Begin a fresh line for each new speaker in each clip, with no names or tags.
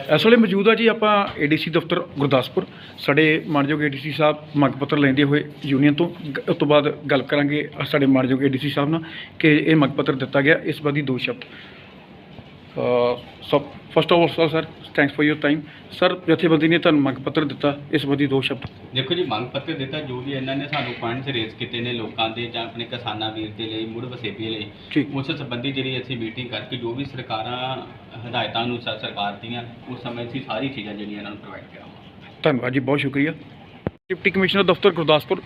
ਇਸ ਵੇਲੇ ਮੌਜੂਦ ਆ ਜੀ ਆਪਾਂ ਏਡੀਸੀ ਦਫ਼ਤਰ ਗੁਰਦਾਸਪੁਰ। ਸਾਡੇ ਮਾਨਯੋਗ ਏਡੀਸੀ ਸਾਹਿਬ ਮੰਗ ਪੱਤਰ ਲੈਂਦੇ ਹੋਏ ਯੂਨੀਅਨ ਤੋਂ। ਗ- ਉਸ ਤੋਂ ਬਾਅਦ ਗੱਲ ਕਰਾਂਗੇ ਸਾਡੇ ਮਾਨਯੋਗ ਏਡੀਸੀ ਸਾਹਿਬ ਨਾਲ ਕਿ ਇਹ ਮੰਗ ਪੱਤਰ ਦਿੱਤਾ ਗਿਆ। ਇਸ ਬਾਰੇ ਦੋ ਸ਼ਬਦ। So first of all sir thanks for your time sir ਜਥੇਬੰਦੀ ਨੇ ਤੁਹਾਨੂੰ ਮੰਗ ਪੱਤਰ ਦਿੱਤਾ ਇਸ ਬਾਰੇ ਦੋ ਸ਼ਬਦ।
ਦੇਖੋ ਜੀ ਮੰਗ ਪੱਤਰ ਦਿੱਤਾ ਜੋ ਵੀ ਇਹਨਾਂ ਨੇ ਸਾਨੂੰ ਫੰਡਸ ਰੇਜ਼ ਕੀਤੇ ਨੇ ਲੋਕਾਂ ਦੇ ਜਾਂ ਆਪਣੇ ਕਿਸਾਨਾਂ ਵੀਰ ਦੇ ਲਈ ਮੁੜ ਵਸੇਬੇ ਲਈ
ਠੀਕ।
ਉਸ ਸੰਬੰਧੀ ਜਿਹੜੀ ਅਸੀਂ ਮੀਟਿੰਗ ਕਰਕੇ ਜੋ ਵੀ ਸਰਕਾਰਾਂ ਹਦਾਇਤਾਂ ਅਨੁਸਾਰ ਸਰਕਾਰ ਦੀਆਂ ਉਸ ਸਮੇਂ ਅਸੀਂ ਸਾਰੀ ਚੀਜ਼ਾਂ ਜਿਹੜੀਆਂ ਇਹਨਾਂ ਨੂੰ ਪ੍ਰੋਵਾਈਡ ਕਰਾਂਗੇ।
ਧੰਨਵਾਦ ਜੀ ਬਹੁਤ ਸ਼ੁਕਰੀਆ। ਡਿਪਟੀ ਕਮਿਸ਼ਨਰ ਦਫ਼ਤਰ ਗੁਰਦਾਸਪੁਰ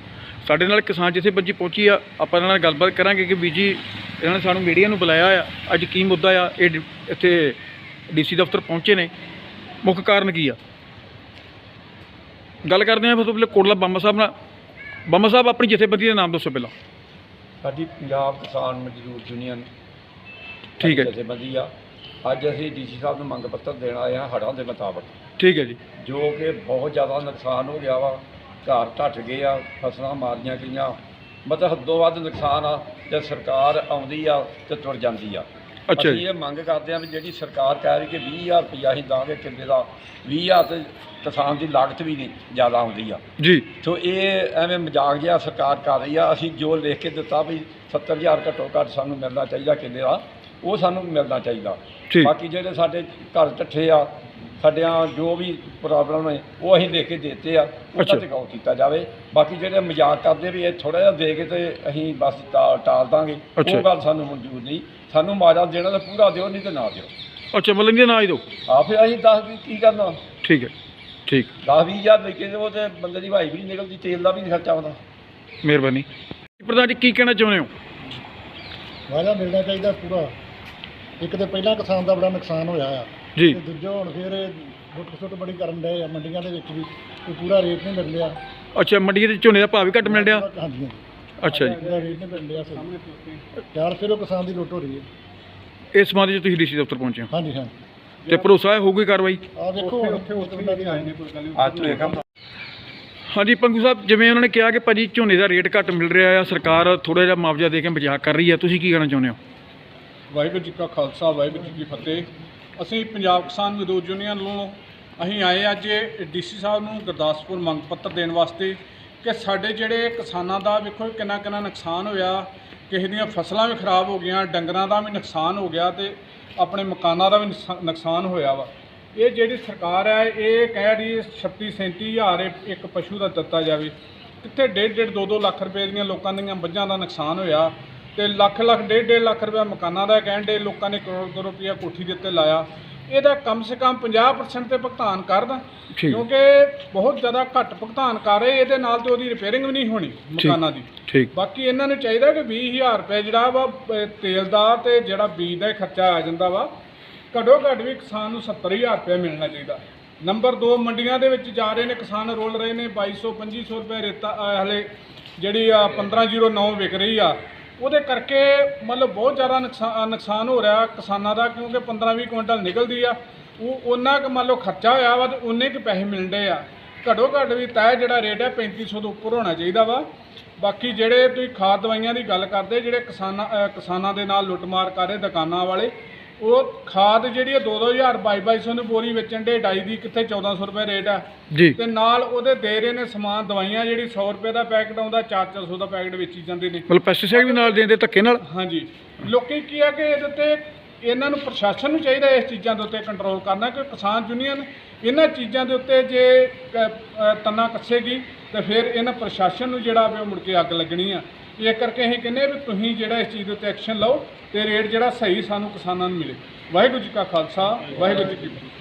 ਸਾਡੇ ਨਾਲ ਕਿਸਾਨ ਜਥੇਬੰਦੀ ਪਹੁੰਚੀ ਆ ਆਪਾਂ ਇਹਨਾਂ ਨਾਲ ਗੱਲਬਾਤ ਕਰਾਂਗੇ ਕਿ ਬੀਜੀ ਇਹਨਾਂ ਨੇ ਸਾਨੂੰ ਮੀਡੀਆ ਨੂੰ ਬੁਲਾਇਆ ਆ। ਅੱਜ ਕੀ ਮੁੱਦਾ ਆ? ਇਹ ਡ- ਇੱਥੇ ਡੀਸੀ ਦਫ਼ਤਰ ਪਹੁੰਚੇ ਨੇ। ਮੁੱਖ ਕਾਰਨ ਕੀ ਆ? ਗੱਲ ਕਰਦੇ ਹਾਂ ਫਿਰ ਤੋਂ ਪਹਿਲੇ ਕੋਟਲਾ ਬੰਮਾ ਸਾਹਿਬ ਨਾਲ। ਬੰਮਾ ਸਾਹਿਬ ਆਪਣੀ ਜਥੇਬੰਦੀ ਦਾ ਨਾਮ ਦੱਸੋ ਪਹਿਲਾਂ।
ਸਾਡੀ ਪੰਜਾਬ ਕਿਸਾਨ ਮਜ਼ਦੂਰ ਯੂਨੀਅਨ
ਠੀਕ ਹੈ ਜੀ।
ਜਥੇਬੰਦੀ ਆ। ਅੱਜ ਅਸੀਂ ਡੀਸੀ ਸਾਹਿਬ ਨੂੰ ਮੰਗ ਪੱਤਰ ਦੇਣ ਆਏ ਹਾਂ ਹੜ੍ਹਾਂ ਦੇ ਮੁਤਾਬਕ।
ਠੀਕ ਹੈ ਜੀ।
ਜੋ ਕਿ ਬਹੁਤ ਜ਼ਿਆਦਾ ਨੁਕਸਾਨ ਹੋ ਗਿਆ ਵਾ। ਘਰ ਢੱਟ ਗਏ ਆ ਫਸਲਾਂ ਮਾਰੀਆਂ ਗਈਆਂ। ਮਤਲਬ ਹੱਦੋਂ ਵੱਧ ਨੁਕਸਾਨ ਆ ਜੇ ਸਰਕਾਰ ਆਉਂਦੀ ਆ ਤੇ ਤੁਰ ਜਾਂਦੀ ਆ।
ਅੱਛਾ
ਅਸੀਂ
ਜੀ
ਇਹ ਮੰਗ ਕਰਦੇ ਆ ਵੀ ਜਿਹੜੀ ਸਰਕਾਰ ਕਹਿ ਰਹੀ ਕਿ 20000 ਰੁਪਈਆ ਅਸੀਂ ਦਾਂਗੇ ਕਿੱਲੇ ਦਾ 20000 ਤੇ ਕਿਸਾਨ ਦੀ ਲਾਗਤ ਵੀ ਨਹੀਂ ਜ਼ਿਆਦਾ ਆਉਂਦੀ ਆ।
ਜੀ।
ਸੋ ਇਹ ਐਵੇਂ ਮਜ਼ਾਕ ਜਿਹਾ ਸਰਕਾਰ ਕਰ ਰਹੀ ਆ ਅਸੀਂ ਜੋ ਲਿਖ ਕੇ ਦਿੱਤਾ ਵੀ 70000 ਘੱਟੋ ਘੱਟ ਸਾਨੂੰ ਮਿਲਣਾ ਚਾਹੀਦਾ ਕਿੱਲੇ ਦਾ ਉਹ ਸਾਨੂੰ ਮਿਲਣਾ ਚਾਹੀਦਾ। ਬਾਕੀ ਜਿਹੜੇ ਸਾਡੇ ਘਰ ਟੱਠੇ ਆ ਸਾਡਿਆਂ ਜੋ ਵੀ ਪ੍ਰੋਬਲਮ ਹੈ ਉਹ ਅਸੀਂ ਲਿਖ ਕੇ ਦਿੱਤੇ ਆ
ਅੱਛਾ।
ਉਹਦਾ ਟਿਕਾਉ ਕੀਤਾ ਜਾਵੇ। ਬਾਕੀ ਜਿਹੜੇ ਮਜ਼ਾਕ ਕਰਦੇ ਵੀ ਇਹ ਥੋੜਾ ਜਿਹਾ ਦੇ ਕੇ ਤੇ ਅਸੀਂ ਬਸ ਟਾਲ ਦਾਂਗੇ।
ਅੱਛਾ।
ਉਹ ਗੱਲ ਸਾਨੂੰ ਮਨਜ਼ੂਰ ਨਹੀਂ। ਸਾਨੂੰ ਮਾਜਾ ਦੇਣਾ ਤਾਂ ਪੂਰਾ ਦਿਓ ਨਹੀਂ ਤੇ ਨਾ ਦਿਓ।
ਅੱਛਾ ਮਤਲਬ ਇਹਦਾ ਨਾਂ ਹੀ ਦਿਓ।
ਆ ਫਿਰ ਅਸੀਂ ਦੱਸ ਵੀ ਕੀ ਕਰਨਾ?
ਠੀਕ ਹੈ ਠੀਕ।
10 20000 ਲੈ ਕੇ ਤੇ ਉਹ ਤੇ ਬੰਦੇ ਦੀ ਭਾਈ ਵੀ ਨਹੀਂ ਨਿਕਲਦੀ ਤੇਲ ਦਾ ਵੀ ਨਹੀਂ ਖਰਚਾ ਆਉਂਦਾ।
ਮਿਹਰਬਾਨੀ। ਪ੍ਰਧਾਨ ਜੀ ਕੀ ਕਹਿਣਾ ਚਾਹੁੰਦੇ ਹੋ?
ਵਾਅਦਾ ਮਿਲਣਾ ਚਾਹੀਦਾ ਪੂਰਾ। ਇੱਕ ਤੇ ਪਹਿਲਾਂ ਕਿਸਾਨ ਦਾ ਬੜਾ ਨੁਕਸਾਨ ਹੋਇਆ ਆ।
ਜੀ।
ਤੇ ਦੂਜਾ ਹੁਣ ਫਿਰ ਲੁੱਟ ਸੁੱਟ ਬੜੀ ਕਰਨ ਡਏ ਆ ਮੰਡੀਆਂ ਦੇ ਵਿੱਚ ਵੀ ਕੋਈ ਪੂਰਾ ਰੇਟ ਨਹੀਂ ਮਿਲ ਰਿਹਾ
ਅੱਛਾ ਮੰਡੀਆਂ ਦੇ ਝੋਨੇ ਦਾ ਭਾਅ ਵੀ ਘੱਟ ਮਿਲ ਰਿਹਾ
ਹਾਂਜੀ
ਅੱਛਾ ਜੀ।
ਪੂਰਾ ਰੇਟ ਨਹੀਂ ਮਿਲ ਰਿਹਾ ਸਹੀ ਚਾਰ ਫਿਰ ਉਹ ਕਿਸਾਨ ਦੀ ਲੁੱਟ ਹੋ ਰਹੀ ਹੈ।
ਇਸ ਸੰਬੰਧ ਵਿੱਚ ਤੁਸੀਂ ਡੀਸੀ ਦਫ਼ਤਰ ਪਹੁੰਚੇ ਹੋ?
ਹਾਂਜੀ ਹਾਂਜੀ।
ਤੇ ਭਰੋਸਾ ਹੈ ਹੋਊਗੀ ਕਾਰਵਾਈ?
ਆ ਦੇਖੋ ਉੱਥੇ ਉੱਥੇ ਵੀ ਆਏ ਨੇ ਕੋਈ ਗੱਲ
ਅੱਜ ਤੋਂ ਇਹ ਕੰਮ
ਹਾਂਜੀ ਪੰਗੂ ਸਾਹਿਬ ਜਿਵੇਂ ਉਹਨਾਂ ਨੇ ਕਿਹਾ ਕਿ ਭਾਜੀ ਝੋਨੇ ਦਾ ਰੇਟ ਘੱਟ ਮਿਲ ਰਿਹਾ ਆ ਸਰਕਾਰ ਥੋੜਾ ਜਿਹਾ ਮੁਆਵਜ਼ਾ ਦੇ ਕੇ ਮਜ਼ਾਕ ਕਰ ਰਹੀ ਹੈ ਤੁਸੀਂ ਕੀ ਕਹਿਣਾ ਚਾਹੁੰਦੇ ਹੋ?
ਵਾਹਿਗੁਰੂ ਜੀ ਕਾ ਖਾਲਸਾ ਵਾਹਿਗੁਰੂ ਜੀ ਕੀ ਫਤਿਹ। ਅਸੀਂ ਪੰਜਾਬ ਕਿਸਾਨ ਮਜ਼ਦੂਰ ਯੂਨੀਅਨ ਵੱਲੋਂ ਅਸੀਂ ਆਏ ਅੱਜ ਡੀਸੀ ਸਾਹਿਬ ਨੂੰ ਗੁਰਦਾਸਪੁਰ ਮੰਗ ਪੱਤਰ ਦੇਣ ਵਾਸਤੇ ਕਿ ਸਾਡੇ ਜਿਹੜੇ ਕਿਸਾਨਾਂ ਦਾ ਵੇਖੋ ਕਿੰਨਾ ਕਿੰਨਾ ਨੁਕਸਾਨ ਹੋਇਆ, ਕਿਸੇ ਦੀਆਂ ਫਸਲਾਂ ਵੀ ਖਰਾਬ ਹੋ ਗਈਆਂ, ਡੰਗਰਾਂ ਦਾ ਵੀ ਨੁਕਸਾਨ ਹੋ ਗਿਆ ਤੇ ਆਪਣੇ ਮਕਾਨਾਂ ਦਾ ਵੀ ਨੁਕਸਾ- ਨੁਕਸਾਨ ਹੋਇਆ ਵਾ। ਇਹ ਜਿਹੜੀ ਸਰਕਾਰ ਹੈ, ਇਹ ਕਹਿ ਰਹੀ ਹੈ 36 37 ਹਜ਼ਾਰ ਇੱਕ ਪਸ਼ੂ ਦਾ ਦਿੱਤਾ ਜਾਵੇ। ਕਿੱਥੇ ਡੇਢ ਡੇਢ 2 2 ਲੱਖ ਰੁਪਏ ਦੀਆਂ ਲੋਕਾਂ ਦੀਆਂ ਮੱਝਾਂ ਦਾ ਨੁਕਸਾਨ ਹੋਇਆ। ਤੇ ਲੱਖ ਲੱਖ ਡੇਢ ਡੇਢ ਲੱਖ ਰੁਪਏ ਮਕਾਨਾਂ ਦਾ ਕਹਿਣ ਦੇ ਲੋਕਾਂ ਨੇ ਕਰੋੜ ਕਰੋੜ ਰੁਪਇਆ ਕੋਠੀ ਦੇ ਉੱਤੇ ਲਾਇਆ। ਇਹਦਾ ਕਮ ਸੇ ਕਮ 50% ਤੇ ਭੁਗਤਾਨ ਕਰਦਾ
ਠੀਕ।
ਕਿਉਂਕਿ ਬਹੁਤ ਜ਼ਿਆਦਾ ਘੱਟ ਭੁਗਤਾਨ ਕਰ ਰਹੇ ਇਹਦੇ ਨਾਲ ਤੇ ਉਹਦੀ ਰਿਪੇਅਰਿੰਗ ਵੀ ਨਹੀਂ ਹੋਣੀ ਮਕਾਨਾਂ ਦੀ।
ਠੀਕ।
ਬਾਕੀ ਇਹਨਾਂ ਨੂੰ ਚਾਹੀਦਾ ਕਿ 20000 ਰੁਪਏ ਜਿਹੜਾ ਵਾ ਅਹ, ਤੇਲ ਦਾ ਤੇ ਜਿਹੜਾ ਬੀਜ ਦਾ ਖਰਚਾ ਆ ਜਾਂਦਾ ਵਾ ਘੱਟੋ ਘੱਟ ਵੀ ਕਿਸਾਨ ਨੂੰ 70000 ਰੁਪਏ ਮਿਲਣਾ ਚਾਹੀਦਾ। ਨੰਬਰ 2 ਮੰਡੀਆਂ ਦੇ ਵਿੱਚ ਜਾ ਰਹੇ ਨੇ ਕਿਸਾਨ ਰੋਲ ਰਹੇ ਨੇ 2200 2500 ਰੁਪਏ ਰੇਤਾ ਅਹ, ਹਲੇ ਜਿਹੜੀ ਆ 1509 ਵਿਕ ਰਹੀ ਆ। ਉਹਦੇ ਕਰਕੇ ਮਤਲਬ ਬਹੁਤ ਜ਼ਿਆਦਾ ਨੁਕਸਾਨ ਨੁਕਸਾਨ ਹੋ ਰਿਹਾ ਕਿਸਾਨਾਂ ਦਾ, ਕਿਉਂਕਿ 15-20 ਕੁਇੰਟਲ ਨਿਕਲਦੀ ਆ। ਉਹ, ਉਹਨਾਂ ਕੁ ਮੰਨ ਲਓ ਖਰਚਾ ਹੋਇਆ ਵਾ ਤੇ ਉਨੇ ਕੁ ਪੈਸੇ ਮਿਲਦੇ ਆ। ਘੱਟੋ ਘੱਟ ਵੀ ਤੈਅ ਜਿਹੜਾ ਰੇਟ ਹੈ 3500 ਤੋਂ ਉੱਪਰ ਹੋਣਾ ਚਾਹੀਦਾ ਵਾ। ਬਾਕੀ ਜਿਹੜੇ ਤੁਸੀਂ ਖਾਦ ਦਵਾਈਆਂ ਦੀ ਗੱਲ ਕਰਦੇ, ਜਿਹੜੇ ਕਿਸਾਨਾਂ ਕਿਸਾਨਾਂ ਦੇ ਨਾਲ ਲੁੱਟਮਾਰ ਕਰ ਰਹੇ ਦੁਕਾਨਾਂ ਵਾਲੇ ਉਹ ਖਾਦ ਜਿਹੜੀ ਹੈ 2-2000 2200 ਨੂੰ ਬੋਰੀ ਵੇਚਣ ਦੇ ਡਾਈ ਦੀ ਕਿੱਥੇ 1400 ਰੁਪਏ ਰੇਟ ਆ।
ਜੀ।
ਤੇ ਨਾਲ ਉਹਦੇ ਦੇ ਰਹੇ ਨੇ ਸਮਾਨ ਦਵਾਈਆਂ ਜਿਹੜੀ 100 ਰੁਪਏ ਦਾ ਪੈਕਟ ਆਉਂਦਾ 4-400 ਦਾ ਪੈਕਟ ਵੇਚੀ ਜਾਂਦੇ ਨੇ।
ਮਤਲਬ ਪੈਸਟੀਸਾਈਡ ਵੀ ਨਾਲ ਦੇਂਦੇ ਧੱਕੇ ਨਾਲ?
ਹਾਂਜੀ। ਲੋਕੀ ਕੀ ਆ ਕਿ ਇਹਦੇ ਉੱਤੇ ਇਹਨਾਂ ਨੂੰ ਪ੍ਰਸ਼ਾਸਨ ਨੂੰ ਚਾਹੀਦਾ ਇਸ ਚੀਜ਼ਾਂ ਦੇ ਉੱਤੇ ਕੰਟਰੋਲ ਕਰਨਾ ਕਿ ਕਿਸਾਨ ਯੂਨੀਅਨ ਇਹਨਾਂ ਚੀਜ਼ਾਂ ਦੇ ਉੱਤੇ ਜੇ ਤੰਨਾ ਕੱਸੇਗੀ ਤੇ ਫਿਰ ਇਹਨਾਂ ਪ੍ਰਸ਼ਾਸਨ ਨੂੰ ਜਿਹੜਾ ਵੀ ਉਹ ਮੁੜ ਕੇ ਅੱਗ ਲੱਗਣੀ ਆ। ਇਹ ਕਰਕੇ ਅਸੀਂ ਕਹਿੰਦੇ ਆ ਵੀ ਤੁਸੀਂ ਜਿਹੜਾ ਇਸ ਚੀਜ਼ ਦੇ ਉੱਤੇ ਐਕਸ਼ਨ ਲਓ ਤੇ ਰੇਟ ਜਿਹੜਾ ਸਹੀ ਸਾਨੂੰ ਕਿਸਾਨਾਂ ਨੂੰ ਮਿਲੇ। ਵਾਹਿਗੁਰੂ ਜੀ ਕਾ ਖਾਲਸਾ, ਵਾਹਿਗੁਰੂ ਜੀ ਕੀ ਫਤਿਹ।